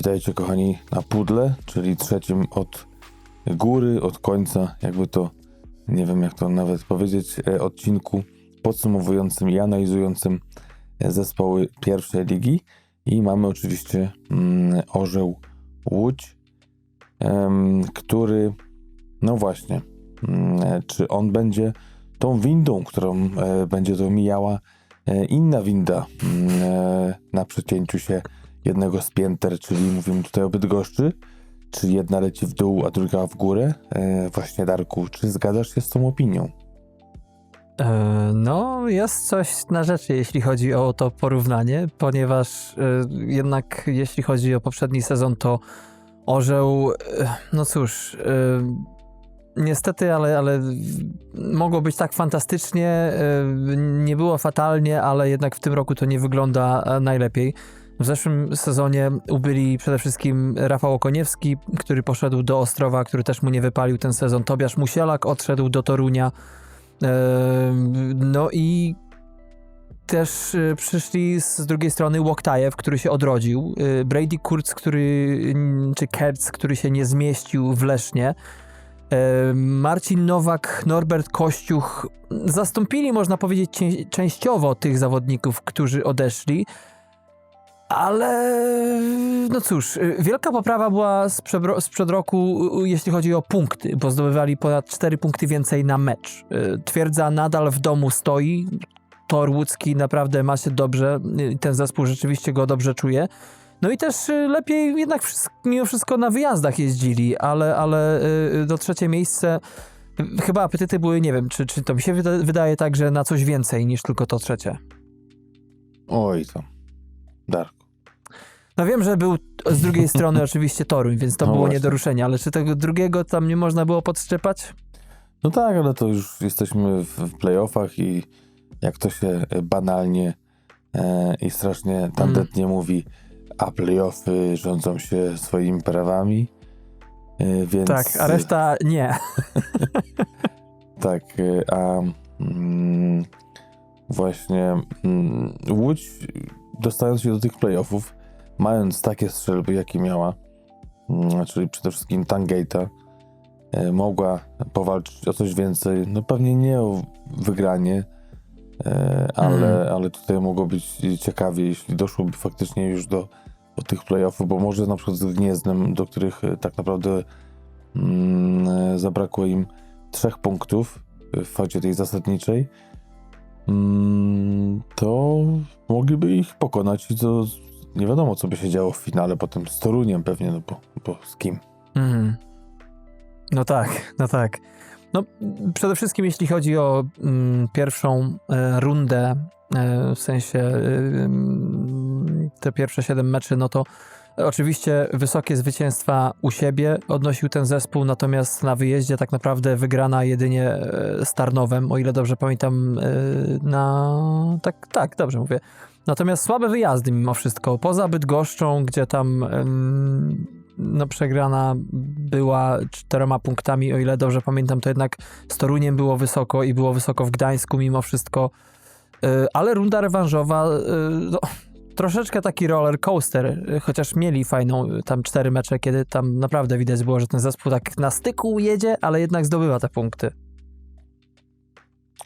Witajcie kochani na pudle, czyli trzecim od góry, od końca, jakby to, nie wiem jak to nawet powiedzieć, e, odcinku podsumowującym i analizującym e, zespoły pierwszej ligi. I mamy oczywiście mm, Orzeł Łódź, który, no właśnie, mm, e, czy on będzie tą windą, którą będzie to mijała inna winda mm, na przecięciu się jednego z pięter, czyli mówimy tutaj o Bydgoszczy, czy jedna leci w dół, a druga w górę? E, właśnie Darku, czy zgadzasz się z tą opinią? E, No, jest coś na rzeczy, jeśli chodzi o to porównanie, ponieważ e, jednak jeśli chodzi o poprzedni sezon, to Orzeł, e, no cóż, niestety, ale, ale mogło być tak fantastycznie, nie było fatalnie, ale jednak w tym roku to nie wygląda najlepiej. W zeszłym sezonie ubyli przede wszystkim Rafał Okoniewski, który poszedł do Ostrowa, który też mu nie wypalił ten sezon. Tobiasz Musielak odszedł do Torunia. Ehm, No i też e, przyszli z drugiej strony Łoktajew, który się odrodził, e, Brady Kurz, który, czy Kertz, który się nie zmieścił w Lesznie, e, Marcin Nowak, Norbert Kościuch zastąpili, można powiedzieć, częściowo tych zawodników, którzy odeszli, ale no cóż, wielka poprawa była sprzed, roku, jeśli chodzi o punkty, bo zdobywali ponad 4 punkty więcej na mecz. Twierdza nadal w domu stoi. Tor łódzki naprawdę ma się dobrze. Ten zespół rzeczywiście go dobrze czuje. No i też lepiej jednak mimo wszystko na wyjazdach jeździli, ale, ale y, do trzecie miejsce y, chyba apetyty były, nie wiem, czy, czy to mi się wyda- wydaje tak, że na coś więcej niż tylko to trzecie. Oj tam, Darku. No wiem, że był z drugiej strony oczywiście Toruń, więc to No było właśnie. nie do ruszenia, ale czy tego drugiego tam nie można było podszczepać? No tak, ale to już jesteśmy w, playoffach i jak to się e, banalnie e, i strasznie tandetnie mówi, a playoffy rządzą się swoimi prawami, e, więc... Tak, a reszta nie. Tak, y, a mm, właśnie mm, Łódź dostając się do tych playoffów, mając takie strzelby, jakie miała, mm, czyli przede wszystkim Tangate'a, e, mogła powalczyć o coś więcej, no pewnie nie o wygranie, e, ale, Mhm. ale tutaj mogło być ciekawie, jeśli doszłoby faktycznie już do, do tych playoffów, bo może na przykład z Gniezdem, do których e, tak naprawdę mm, zabrakło im trzech punktów w fazie tej zasadniczej, mm, to mogliby ich pokonać i to nie wiadomo, co by się działo w finale potem z Toruniem pewnie, no bo, bo z kim. Mhm. No tak, no tak. No, przede wszystkim jeśli chodzi o mm, pierwszą e, rundę, e, w sensie e, mm, te pierwsze siedem meczy, no to oczywiście wysokie zwycięstwa u siebie odnosił ten zespół, natomiast na wyjeździe tak naprawdę wygrana jedynie z Tarnowem, o ile dobrze pamiętam, na... Tak, tak, dobrze mówię. Natomiast słabe wyjazdy mimo wszystko. Poza Bydgoszczą, gdzie tam no, przegrana była czterema punktami, o ile dobrze pamiętam, to jednak z Toruniem było wysoko i było wysoko w Gdańsku mimo wszystko. Y, Ale runda rewanżowa, y, no, troszeczkę taki roller coaster, y, chociaż mieli fajną tam cztery mecze, kiedy tam naprawdę widać było, że ten zespół tak na styku jedzie, ale jednak zdobywa te punkty.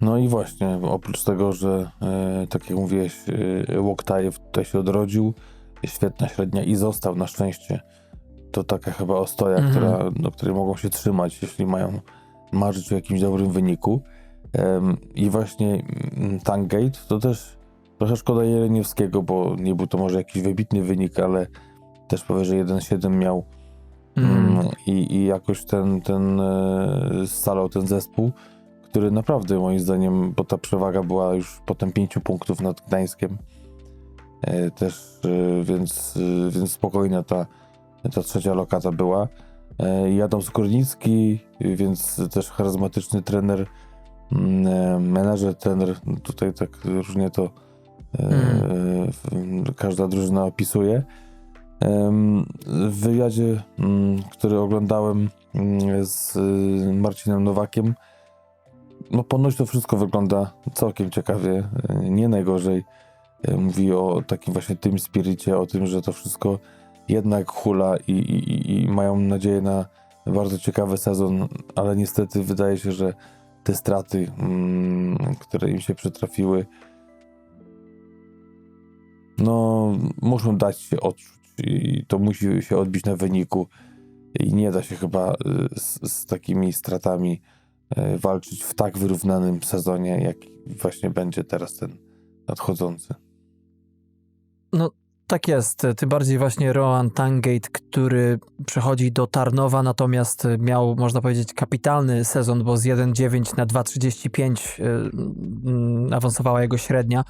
No i właśnie, oprócz tego, że e, tak jak mówiłeś, e, Łoktajew tutaj się odrodził, świetna średnia i został na szczęście. To taka chyba ostoja, Mhm. która, do której mogą się trzymać, jeśli mają marzyć o jakimś dobrym wyniku. Em, I właśnie mm, Tangate to też trochę szkoda Jeleniewskiego, bo nie był to może jakiś wybitny wynik, ale też powyżej 1-7 miał Mm, I, I jakoś ten, ten e, scalał ten zespół, który naprawdę moim zdaniem, bo ta przewaga była już potem pięciu punktów nad Gdańskiem, e, też, e, więc, e, więc spokojna ta, ta trzecia lokata była. I Adam Skornicki, więc też charyzmatyczny trener, mm, menadżer, trener, tutaj tak różnie to Mm. każda drużyna opisuje. W wywiadzie, mm, który oglądałem mm, z Marcinem Nowakiem, no ponoć to wszystko wygląda całkiem ciekawie, nie najgorzej. Y, Mówi o takim właśnie tym spiricie, o tym, że to wszystko jednak hula i, i, i- mają nadzieję na bardzo ciekawy sezon, ale niestety wydaje się, że te straty, mm, które im się przytrafiły, no muszą dać się odczuć i to musi się odbić na wyniku i nie da się chyba y, z, z takimi stratami walczyć w tak wyrównanym sezonie, jak właśnie będzie teraz ten nadchodzący. Tak jest, tym bardziej właśnie Rohan Tangate, który przechodzi do Tarnowa, natomiast miał, można powiedzieć, kapitalny sezon, bo z 1,9 na 2,35 y, mm, awansowała jego średnia,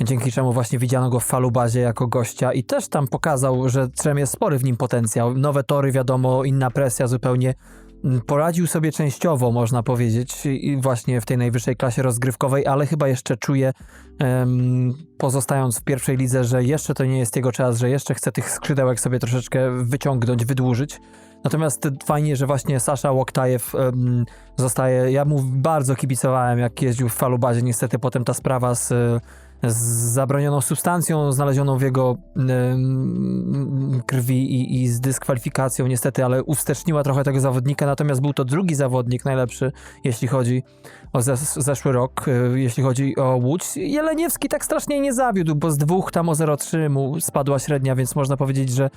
dzięki czemu właśnie widziano go w falubazie jako gościa i też tam pokazał, że Trzem jest spory w nim potencjał. Nowe tory, wiadomo, inna presja zupełnie. Mm, Poradził sobie częściowo, można powiedzieć, właśnie w tej najwyższej klasie rozgrywkowej, ale chyba jeszcze czuje pozostając w pierwszej lidze, że jeszcze to nie jest jego czas, że jeszcze chce tych skrzydełek sobie troszeczkę wyciągnąć, wydłużyć. Natomiast fajnie, że właśnie Sasza Łoktajew zostaje. Ja mu bardzo kibicowałem, jak jeździł w falubazie. Niestety potem ta sprawa z, z zabronioną substancją znalezioną w jego em, krwi i, i z dyskwalifikacją, niestety, ale uwsteczniła trochę tego zawodnika. Natomiast był to drugi zawodnik najlepszy, jeśli chodzi o zes- zeszły rok, y, jeśli chodzi o Łódź. Jeleniewski tak strasznie nie zawiódł, bo z dwóch tam o 0,3 mu spadła średnia, więc można powiedzieć, że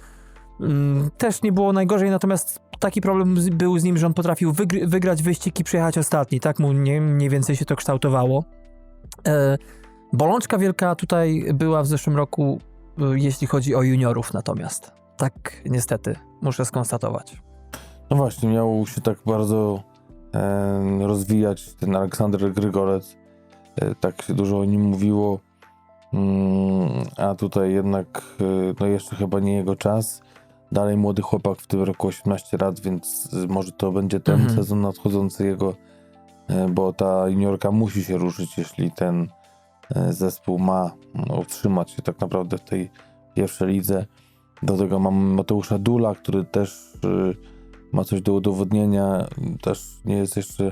mm, też nie było najgorzej, natomiast taki problem był z nim, że on potrafił wygr- wygrać wyścig i przyjechać ostatni. Tak mu nie, mniej więcej się to kształtowało. Bolączka wielka tutaj była w zeszłym roku, y, jeśli chodzi o juniorów natomiast. Tak niestety, muszę skonstatować. No właśnie, miał się tak bardzo e, rozwijać ten Aleksander Grygolec. E, tak się dużo o nim mówiło. Mm, a tutaj jednak e, no jeszcze chyba nie jego czas. Dalej młody chłopak w tym roku 18 lat, więc może to będzie ten Mhm. sezon nadchodzący jego, e, bo ta juniorka musi się ruszyć, jeśli ten zespół ma no, utrzymać się tak naprawdę w tej pierwszej lidze. Do tego mam Mateusza Dula, który też e, ma coś do udowodnienia. Też nie jest jeszcze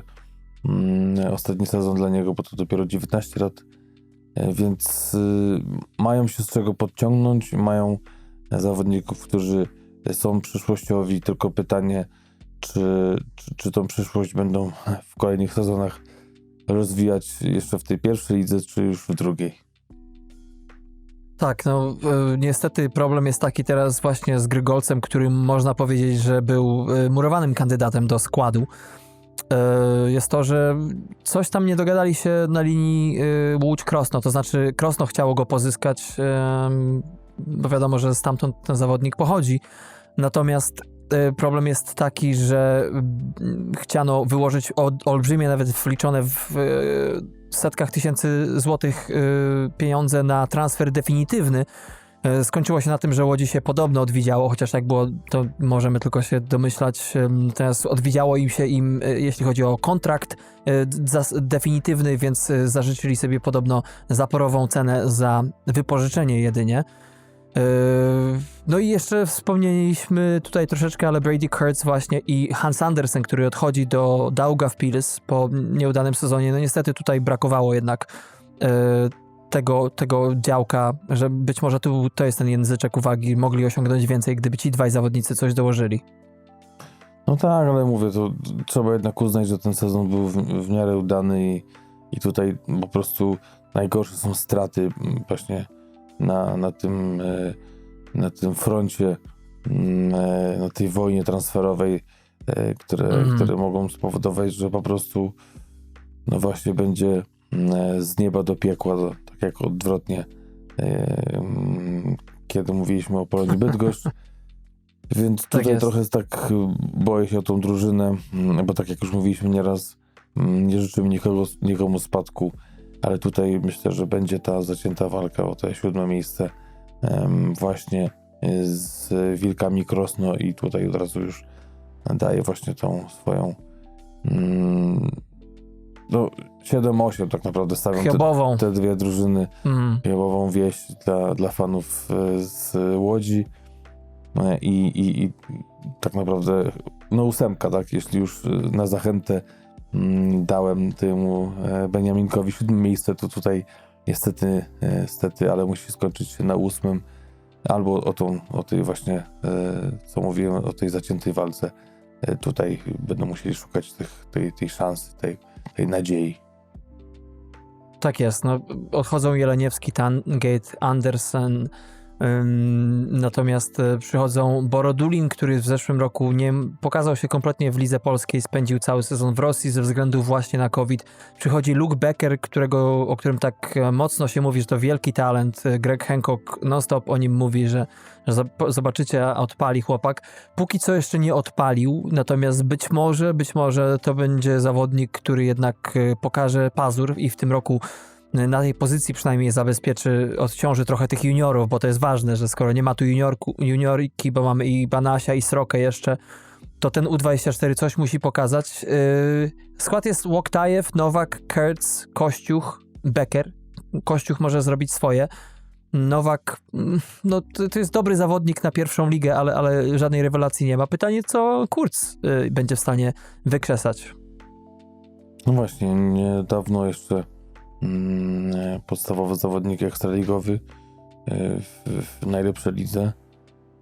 mm, ostatni sezon dla niego, bo to dopiero 19 lat. E, Więc y, mają się z czego podciągnąć, mają zawodników, którzy są przyszłościowi. Tylko pytanie, czy, czy, czy tą przyszłość będą w kolejnych sezonach rozwijać jeszcze w tej pierwszej lidze, czy już w drugiej. Tak, no y, niestety problem jest taki teraz właśnie z Grygolcem, który można powiedzieć, że był y, murowanym kandydatem do składu. Y, jest to, że coś tam nie dogadali się na linii Łódź-Krosno, to znaczy Krosno chciało go pozyskać, bo wiadomo, że stamtąd ten zawodnik pochodzi. Natomiast problem jest taki, że mm, chciano wyłożyć ol- olbrzymie, nawet wliczone w y, setkach tysięcy złotych y, pieniądze na transfer definitywny. Skończyło się na tym, że Łodzi się podobno odwidziało, chociaż jak było, to możemy tylko się domyślać. Teraz odwidziało im się im, jeśli chodzi o kontrakt definitywny, więc zażyczyli sobie podobno zaporową cenę za wypożyczenie jedynie. Yy, No i jeszcze wspomnieliśmy tutaj troszeczkę, ale Brady Kurtz właśnie i Hans Andersen, który odchodzi do Daugavpils po nieudanym sezonie. No niestety tutaj brakowało jednak yy, tego, tego działka, że być może tu, to jest ten języczek uwagi, mogli osiągnąć więcej, gdyby ci dwaj zawodnicy coś dołożyli. No tak, ale mówię, to trzeba jednak uznać, że ten sezon był w, w miarę udany i, i tutaj po prostu najgorsze są straty właśnie na, na, tym, e, na tym froncie, mm, e, na tej wojnie transferowej, e, które, Mhm. które mogą spowodować, że po prostu no właśnie będzie mm, z nieba do piekła, tak jak odwrotnie, mm, kiedy mówiliśmy o Polonii Bydgoszcz. Więc Tak tutaj jest. trochę tak boję się o tą drużynę, bo tak jak już mówiliśmy nieraz, nie życzymy nikogo, nikomu spadku, ale tutaj myślę, że będzie ta zacięta walka o te siódme miejsce właśnie y, z Wilkami Krosno i tutaj od razu już daje właśnie tą swoją mm, no 7-8 tak naprawdę stawiam te, Chiobową. te dwie drużyny Mm. wieść dla, dla fanów e, z Łodzi E, i, i, i tak naprawdę no ósemka, tak, jeśli już e, na zachętę dałem temu e, Beniaminkowi siódme miejsce, to tutaj niestety, e, niestety, ale musi skończyć się na ósmym, albo o, tą, o tej właśnie, e, co mówiłem, o tej zaciętej walce. Tutaj będą musieli szukać tych, tej, tej szansy, tej, tej nadziei. Tak jest. No, odchodzą Jeleniewski, Tangate, Andersen. Natomiast e, przychodzą Borodulin, który w zeszłym roku nie pokazał się kompletnie w lidze polskiej, spędził cały sezon w Rosji ze względu właśnie na COVID. Przychodzi Luke Becker, którego, o którym tak e, mocno się mówi, że to wielki talent. E, Greg Hancock non-stop o nim mówi, że, że zob- zobaczycie, odpali chłopak. Póki co jeszcze nie odpalił, natomiast być może, być może to będzie zawodnik, który jednak pokaże pazur i w tym roku na tej pozycji przynajmniej zabezpieczy, odciąży trochę tych juniorów, bo to jest ważne, że skoro nie ma tu juniorku, juniorki, bo mamy i Banasia i Srokę jeszcze, to ten U24 coś musi pokazać. Yy, skład jest Łoktajew, Nowak, Kurtz, Kościuch, Becker. Kościuch może zrobić swoje. Nowak, mm, no to, to jest dobry zawodnik na pierwszą ligę, ale, ale żadnej rewelacji nie ma. Pytanie, co Kurz yy, będzie w stanie wykrzesać. No właśnie, niedawno jeszcze podstawowy zawodnik ekstraligowy e, w, w najlepszej lidze,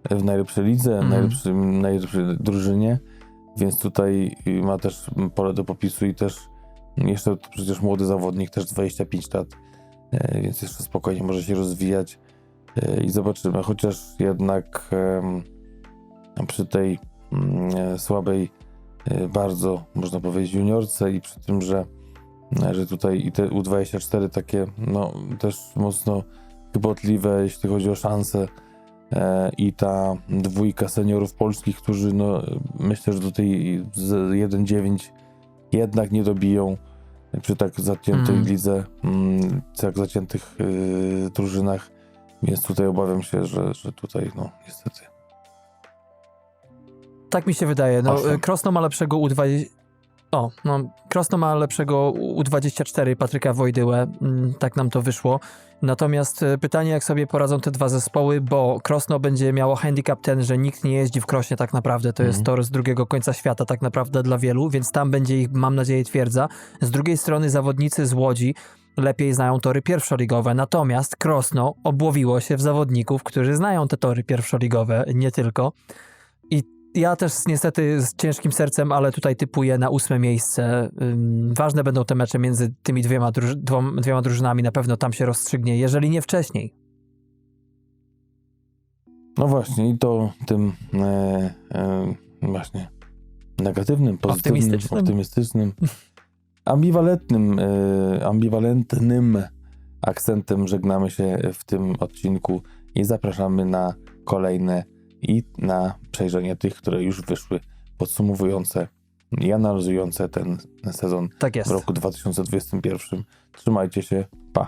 e, w najlepszej lidze, Mhm. najlepszym, najlepszej drużynie, więc tutaj y, ma też pole do popisu i też jeszcze przecież młody zawodnik, też 25 lat, e, więc jeszcze spokojnie może się rozwijać e, i zobaczymy, chociaż jednak przy tej mm, e, słabej e, bardzo, można powiedzieć, juniorce i przy tym, że, że tutaj i te U24 takie, no też mocno chybotliwe, jeśli chodzi o szanse e, i ta dwójka seniorów polskich, którzy no myślę, że do tej z 1-9 jednak nie dobiją przy tak zaciętej Mm. lidze, mm, tak zaciętych y, drużynach, więc tutaj obawiam się, że, że tutaj no niestety Tak mi się wydaje. No, Krosno ma lepszego U20. O, no, Krosno ma lepszego U24 Patryka Wojdyłę, mm, tak nam to wyszło. Natomiast y, pytanie, jak sobie poradzą te dwa zespoły, bo Krosno będzie miało handicap ten, że nikt nie jeździ w Krośnie tak naprawdę, to jest Mhm. tor z drugiego końca świata tak naprawdę dla wielu, więc tam będzie ich, mam nadzieję, twierdza. Z drugiej strony zawodnicy z Łodzi lepiej znają tory pierwszoligowe, natomiast Krosno obłowiło się w zawodników, którzy znają te tory pierwszoligowe, nie tylko. Ja też niestety z ciężkim sercem, ale tutaj typuję na ósme miejsce. Ważne będą te mecze między tymi dwiema, druż- dwom, dwiema drużynami, na pewno tam się rozstrzygnie, jeżeli nie wcześniej. No właśnie, i to tym e, e, właśnie negatywnym, pozytywnym, Optymistycznym. optymistycznym, ambiwalentnym, e, ambiwalentnym akcentem żegnamy się w tym odcinku i zapraszamy na kolejne i na przejrzenie tych, które już wyszły, podsumowujące i analizujące ten sezon Tak w roku 2021. Trzymajcie się, pa!